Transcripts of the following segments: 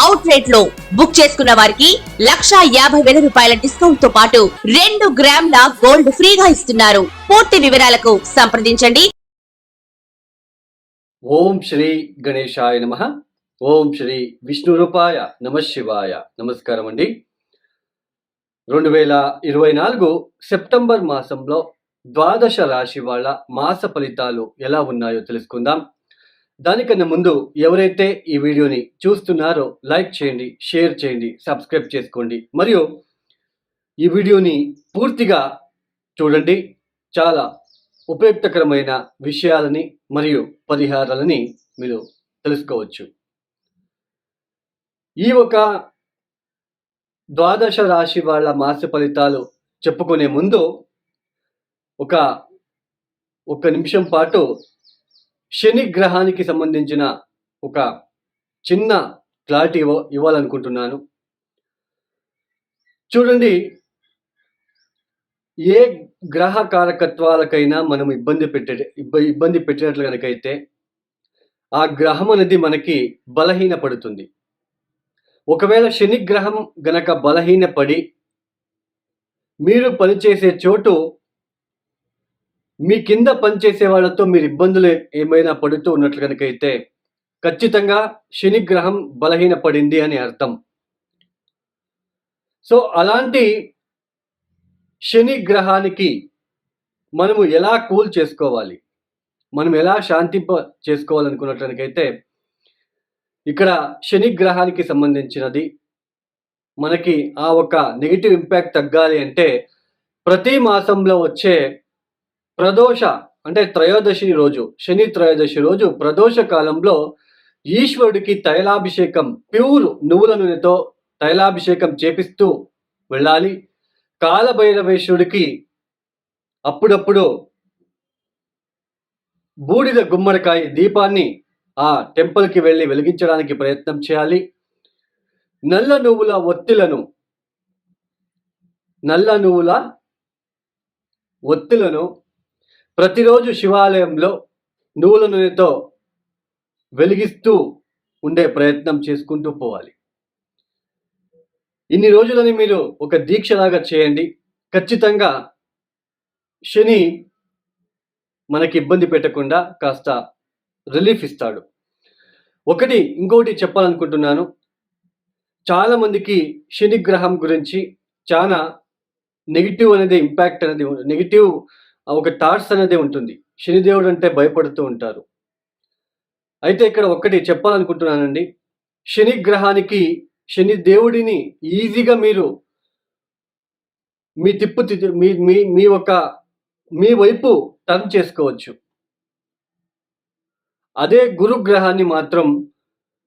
Out రేట్లో book చేసుకున్న వారికి లక్షా యాభై వేల రూపాయల డిస్కౌంట్తో పాటు రెండు గ్రాముల గోల్డ్ ఫ్రీగా ఇస్తున్నారు. పూర్తి వివరాలకు సంప్రదించండి. ఓం శ్రీ గణేశాయ నమ. ఓం శ్రీ విష్ణు రూపాయ నమ శివాయ. నమస్కారం అండి. రెండు వేల ఇరవై నాలుగు సెప్టెంబర్ మాసంలో ద్వాదశ రాశి వాళ్ళ మాస ఫలితాలు ఎలా ఉన్నాయో తెలుసుకుందాం. దానికన్నా ముందు ఎవరైతే ఈ వీడియోని చూస్తున్నారో లైక్ చేయండి షేర్ చేయండి సబ్స్క్రైబ్ చేసుకోండి. మరియు ఈ వీడియోని పూర్తిగా చూడండి. చాలా ఉపయుక్తకరమైన విషయాలని మరియు పరిహారాలని మీరు తెలుసుకోవచ్చు. ఈ ఒక ద్వాదశ రాశి వాళ్ళ మాస ఫలితాలు చెప్పుకునే ముందు ఒక ఒక నిమిషం పాటు శని గ్రహానికి సంబంధించిన ఒక చిన్న క్లారిటీ ఇవ్వ ఇవ్వాలనుకుంటున్నాను. చూడండి ఏ గ్రహ కారకత్వాలకైనా మనం ఇబ్బంది పెట్టే ఇబ్బంది పెట్టినట్లు కనుకైతే ఆ గ్రహం అనేది మనకి బలహీనపడుతుంది. ఒకవేళ శని గ్రహం గనక బలహీనపడి మీరు పనిచేసే చోటు మీ కింద పనిచేసే వాళ్ళతో మీరు ఇబ్బందులు ఏమైనా పడుతూ ఉన్నట్లు కనుకైతే ఖచ్చితంగా శని గ్రహం బలహీనపడింది అని అర్థం. సో అలాంటి శని గ్రహానికి మనము ఎలా కూల్ చేసుకోవాలి? మనం ఎలా శాంతింప చేసుకోవాలనుకున్నట్లయితే ఇక్కడ శని గ్రహానికి సంబంధించినది మనకి ఆ ఒక నెగిటివ్ ఇంపాక్ట్ తగ్గాలి అంటే ప్రతి మాసంలో వచ్చే ప్రదోష అంటే త్రయోదశి రోజు శని త్రయోదశి రోజు ప్రదోష కాలంలో ఈశ్వరుడికి తైలాభిషేకం ప్యూర్ నువ్వుల నూనెతో తైలాభిషేకం చేపిస్తూ వెళ్ళాలి. కాలభైరవేశ్వరుడికి అప్పుడప్పుడు బూడిద గుమ్మడికాయ దీపాన్ని ఆ టెంపుల్కి వెళ్ళి వెలిగించడానికి ప్రయత్నం చేయాలి. నల్ల నువ్వుల ఒత్తిలను నల్ల నువ్వుల ఒత్తులను ప్రతిరోజు శివాలయంలో నువ్వుల నూనెతో వెలిగిస్తూ ఉండే ప్రయత్నం చేసుకుంటూ పోవాలి. ఇన్ని రోజులని మీరు ఒక దీక్షలాగా చేయండి. ఖచ్చితంగా శని మనకి ఇబ్బంది పెట్టకుండా కాస్త రిలీఫ్ ఇస్తాడు. ఒకటి ఇంకోటి చెప్పాలనుకుంటున్నాను. చాలామందికి శని గ్రహం గురించి చాలా నెగిటివ్ అనేది ఇంపాక్ట్ అనేది నెగిటివ్ ఒక టార్స్ అనేది ఉంటుంది. శనిదేవుడు అంటే భయపడుతూ ఉంటారు. అయితే ఇక్కడ ఒక్కటి చెప్పాలనుకుంటున్నానండి. శని గ్రహానికి శని దేవుడిని ఈజీగా మీరు మీ తిప్పు మీ మీ మీ ఒక మీ వైపు టర్న్ చేసుకోవచ్చు. అదే గురు గ్రహాన్ని మాత్రం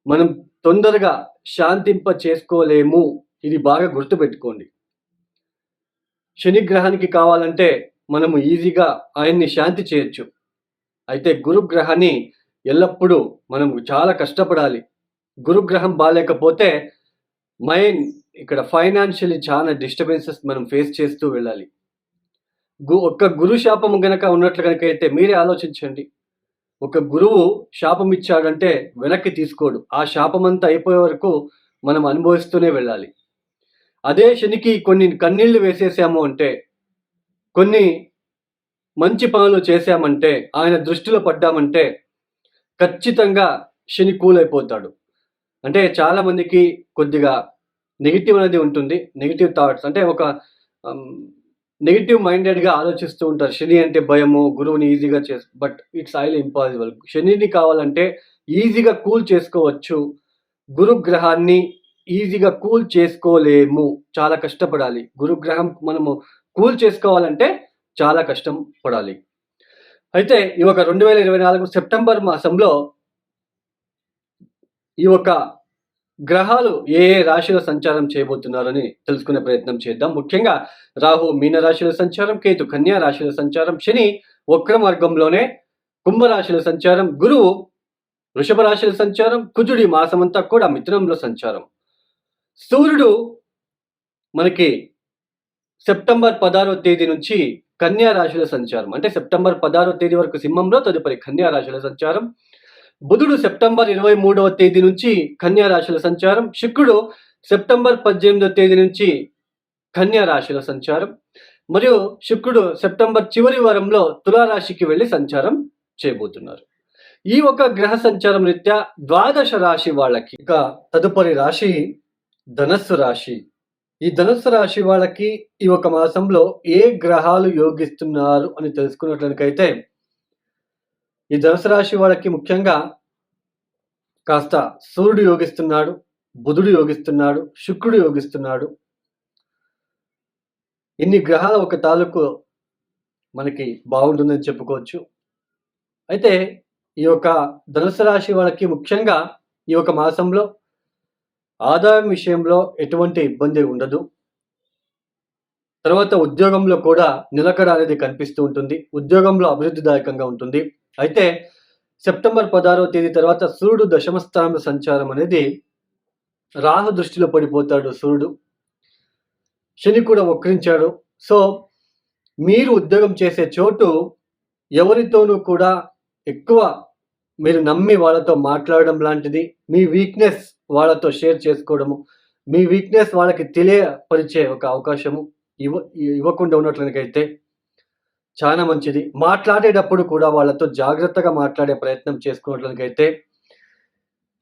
మనం తొందరగా శాంతింప చేసుకోలేము. ఇది బాగా గుర్తుపెట్టుకోండి. శని గ్రహానికి కావాలంటే మనము ఈజీగా ఆయన్ని శాంతి చేయొచ్చు. అయితే గురుగ్రహాన్ని ఎల్లప్పుడూ మనం చాలా కష్టపడాలి. గురుగ్రహం బాగాలేకపోతే మైండ్ ఇక్కడ ఫైనాన్షియల్లీ చాలా డిస్టర్బెన్సెస్ మనం ఫేస్ చేస్తూ వెళ్ళాలి. గు ఒక్క గురు శాపం గనక ఉన్నట్లు కనుక అయితే మీరే ఆలోచించండి. ఒక గురువు శాపం ఇచ్చాడంటే వెనక్కి తీసుకోడు. ఆ శాపం అంతా అయిపోయే వరకు మనం అనుభవిస్తూనే వెళ్ళాలి. అదే శనికి కొన్ని కన్నీళ్ళు వేసేసాము అంటే కొన్ని మంచి పనులు చేశామంటే ఆయన దృష్టిలో పడ్డామంటే ఖచ్చితంగా శని కూల్ అయిపోతాడు అంటే చాలామందికి కొద్దిగా నెగిటివ్ అనేది ఉంటుంది. నెగిటివ్ థాట్స్ అంటే ఒక నెగిటివ్ మైండెడ్గా ఆలోచిస్తూ ఉంటారు. శని అంటే భయము గురువుని ఈజీగా చేసు బట్ ఇట్స్ ఐల్ ఇంపాసిబుల్. శనిని కావాలంటే ఈజీగా కూల్ చేసుకోవచ్చు. గురుగ్రహాన్ని ఈజీగా కూల్ చేసుకోలేము. చాలా కష్టపడాలి. గురుగ్రహం మనము కూల్ చేసుకోవాలంటే చాలా కష్టం పడాలి. అయితే ఈ ఒక రెండు వేల ఇరవై నాలుగు సెప్టెంబర్ మాసంలో ఈ యొక్క గ్రహాలు ఏ ఏ రాశిలో సంచారం చేయబోతున్నారని తెలుసుకునే ప్రయత్నం చేద్దాం. ముఖ్యంగా రాహు మీన రాశిలో సంచారం కేతు కన్యా రాశిలో సంచారం శని వక్ర మార్గంలోనే కుంభరాశిలో సంచారం గురువు వృషభ రాశిలో సంచారం కుజుడి మాసమంతా కూడా మిథునంలో సంచారం. సూర్యుడు మనకి సెప్టెంబర్ పదహారో తేదీ నుంచి కన్యా రాశుల సంచారం. అంటే సెప్టెంబర్ పదహారో తేదీ వరకు సింహంలో తదుపరి కన్యా రాశుల సంచారం. బుధుడు సెప్టెంబర్ ఇరవై మూడవ తేదీ నుంచి కన్యా రాశుల సంచారం. శుక్రుడు సెప్టెంబర్ పద్దెనిమిదవ తేదీ నుంచి కన్యా రాశుల సంచారం. మరియు శుక్రుడు సెప్టెంబర్ చివరి వారంలో తులారాశికి వెళ్ళి సంచారం చేయబోతున్నారు. ఈ ఒక గ్రహ సంచారం రీత్యా ద్వాదశ రాశి వాళ్ళకి ఇక తదుపరి రాశి ధనస్సు రాశి. ఈ ధనుసు రాశి వాళ్ళకి ఈ ఒక మాసంలో ఏ గ్రహాలు యోగిస్తున్నారు అని తెలుసుకున్నట్లయితే ఈ ధనుసు రాశి వాళ్ళకి ముఖ్యంగా కాస్త సూర్యుడు యోగిస్తున్నాడు బుధుడు యోగిస్తున్నాడు శుక్రుడు యోగిస్తున్నాడు. ఇన్ని గ్రహాల ఒక తాలూకు మనకి బాగుంటుందని చెప్పుకోవచ్చు. అయితే ఈ యొక్క ధనుసు రాశి వాళ్ళకి ముఖ్యంగా ఈ ఒక మాసంలో ఆదాయం విషయంలో ఎటువంటి ఇబ్బంది ఉండదు. తర్వాత ఉద్యోగంలో కూడా నిలకడ అనేది కనిపిస్తూ ఉంటుంది. ఉద్యోగంలో అభివృద్ధిదాయకంగా ఉంటుంది. అయితే సెప్టెంబర్ పదహారవ తేదీ తర్వాత సూర్యుడు దశమ సంచారం అనేది రాహు దృష్టిలో పడిపోతాడు సూర్యుడు. శని కూడా వక్రించాడు. సో మీరు ఉద్యోగం చేసే చోటు ఎవరితోనూ కూడా ఎక్కువ మీరు నమ్మి వాళ్ళతో మాట్లాడడం లాంటిది. మీ వీక్నెస్ వాళ్ళతో షేర్ చేసుకోవడము. మీ వీక్నెస్ వాళ్ళకి తెలియపరిచే ఒక అవకాశము ఇవ్వ ఇవ్వకుండా ఉన్నట్లనికైతే చాలా మంచిది. మాట్లాడేటప్పుడు కూడా వాళ్ళతో జాగ్రత్తగా మాట్లాడే ప్రయత్నం చేసుకున్నట్లనికైతే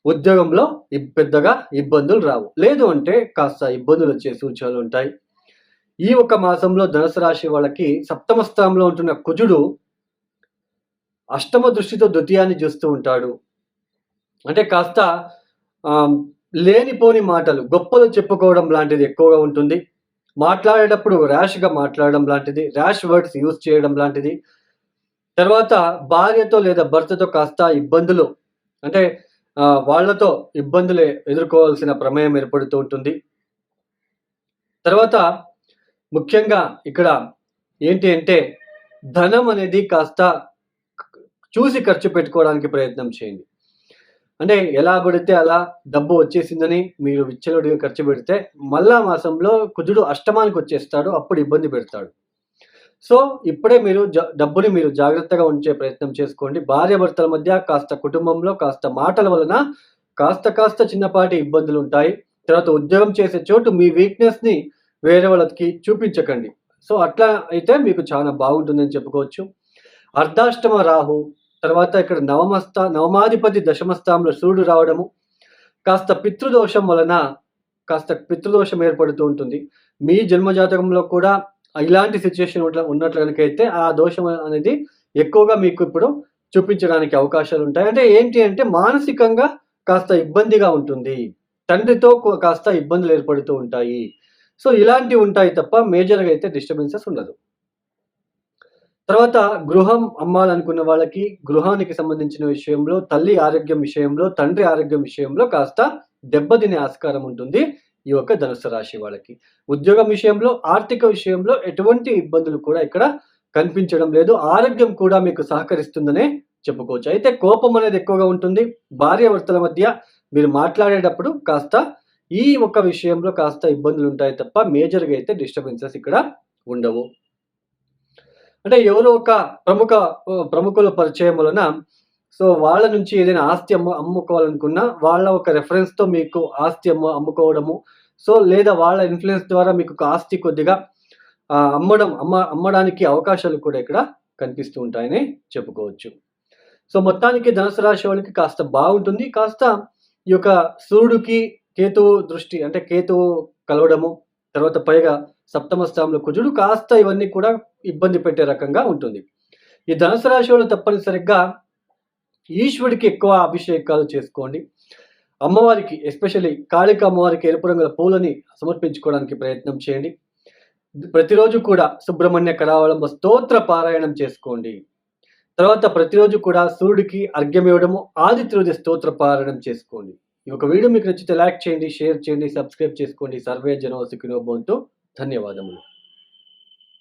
ఉద్యోగంలో పెద్దగా ఇబ్బందులు రావు. లేదు అంటే కాస్త ఇబ్బందులు వచ్చే సూచనలు ఉంటాయి. ఈ ఒక మాసంలో ధనుసు రాశి వాళ్ళకి సప్తమ స్థానంలో ఉంటున్న కుజుడు అష్టమ దృష్టితో ద్వితీయాన్ని చూస్తూ ఉంటాడు. అంటే కాస్త లేనిపోని మాటలు గొప్పలు చెప్పుకోవడం లాంటిది ఎక్కువగా ఉంటుంది. మాట్లాడేటప్పుడు ర్యాష్గా మాట్లాడడం లాంటిది ర్యాష్ వర్డ్స్ యూజ్ చేయడం లాంటిది. తర్వాత భార్యతో లేదా భర్తతో కాస్త ఇబ్బందులు అంటే వాళ్ళతో వాళ్ళతో ఇబ్బందులు ఎదుర్కోవాల్సిన ప్రమేయం ఏర్పడుతూ ఉంటుంది. తర్వాత ముఖ్యంగా ఇక్కడ ఏంటి అంటే ధనం అనేది కాస్త చూసి ఖర్చు పెట్టుకోవడానికి ప్రయత్నం చేయండి. అంటే ఎలా కొడితే అలా డబ్బు వచ్చేసిందని మీరు విచ్చలుడిగా ఖర్చు పెడితే మళ్ళా మాసంలో కుజుడు అష్టమానికి వచ్చేస్తాడు అప్పుడు ఇబ్బంది పెడతాడు. సో ఇప్పుడే మీరు డబ్బుని మీరు జాగ్రత్తగా ఉంచే ప్రయత్నం చేసుకోండి. భార్యాభర్తల మధ్య కాస్త కుటుంబంలో కాస్త మాటల వలన కాస్త కాస్త చిన్నపాటి ఇబ్బందులు ఉంటాయి. తర్వాత ఉద్యోగం చేసే చోటు మీ వీక్నెస్ని వేరే వాళ్ళకి చూపించకండి. సో అట్లా అయితే మీకు చాలా బాగుంటుందని చెప్పుకోవచ్చు. అర్ధాష్టమ రాహు తర్వాత ఇక్కడ నవమస్థ నవమాధిపతి దశమస్థానంలో సూర్యుడు రావడము కాస్త పితృదోషం వలన కాస్త పితృదోషం ఏర్పడుతూ ఉంటుంది. మీ జన్మజాతకంలో కూడా ఇలాంటి సిచ్యుయేషన్ ఉన్నట్లు కనుకైతే ఆ దోషం అనేది ఎక్కువగా మీకు ఇప్పుడు చూపించడానికి అవకాశాలు ఉంటాయి. అంటే ఏంటి అంటే మానసికంగా కాస్త ఇబ్బందిగా ఉంటుంది. తండ్రితో కాస్త ఇబ్బందులు ఏర్పడుతూ ఉంటాయి. సో ఇలాంటివి ఉంటాయి తప్ప మేజర్గా అయితే డిస్టర్బెన్సెస్ ఉండదు. తర్వాత గృహం అమ్మాలనుకున్న వాళ్ళకి గృహానికి సంబంధించిన విషయంలో తల్లి ఆరోగ్యం విషయంలో తండ్రి ఆరోగ్యం విషయంలో కాస్త దెబ్బతినే ఆస్కారం ఉంటుంది ఈ యొక్క ధనుసు రాశి వాళ్ళకి. ఉద్యోగం విషయంలో ఆర్థిక విషయంలో ఎటువంటి ఇబ్బందులు కూడా ఇక్కడ కనిపించడం లేదు. ఆరోగ్యం కూడా మీకు సహకరిస్తుందనే చెప్పుకోవచ్చు. అయితే కోపం అనేది ఎక్కువగా ఉంటుంది. భార్యాభర్తల మధ్య మీరు మాట్లాడేటప్పుడు కాస్త ఈ ఒక్క విషయంలో కాస్త ఇబ్బందులు ఉంటాయి తప్ప మేజర్గా అయితే డిస్టర్బెన్సెస్ ఇక్కడ ఉండవు. అంటే ఎవరో ఒక ప్రముఖ ప్రముఖుల పరిచయం వలన సో వాళ్ళ నుంచి ఏదైనా ఆస్తి అమ్ము అమ్ముకోవాలనుకున్నా వాళ్ళ ఒక రెఫరెన్స్తో మీకు ఆస్తి అమ్ము అమ్ముకోవడము. సో లేదా వాళ్ళ ఇన్ఫ్లుయెన్స్ ద్వారా మీకు ఒక ఆస్తి కొద్దిగా అమ్మడం అమ్మ అమ్మడానికి అవకాశాలు కూడా ఇక్కడ కనిపిస్తూ ఉంటాయని చెప్పుకోవచ్చు. సో మొత్తానికి ధనుసు రాశి వాళ్ళకి కాస్త బాగుంటుంది. కాస్త ఈ యొక్క సూర్యుడికి కేతువు దృష్టి అంటే కేతువు కలవడము తర్వాత పైగా సప్తమ స్థానంలో కుజుడు కాస్త ఇవన్నీ కూడా ఇబ్బంది పెట్టే రకంగా ఉంటుంది. ఈ ధనుసు రాశి వాళ్ళు తప్పనిసరిగా ఈశ్వరుడికి ఎక్కువ అభిషేకాలు చేసుకోండి. అమ్మవారికి ఎస్పెషల్లీ కాళిక అమ్మవారికి ఎరుపు రంగుల పూలని సమర్పించుకోవడానికి ప్రయత్నం చేయండి. ప్రతిరోజు కూడా సుబ్రహ్మణ్య కరావళంబ స్తోత్ర పారాయణం చేసుకోండి. తర్వాత ప్రతిరోజు కూడా సూర్యుడికి అర్ఘ్యం ఇవ్వడము ఆదిత్యుడి స్తోత్ర పారాయణం చేసుకోండి. ఈ ఒక వీడియో మీకు నచ్చితే లైక్ చేయండి షేర్ చేయండి సబ్స్క్రైబ్ చేసుకోండి. సర్వే జనోసికినో ధన్యవాదములు.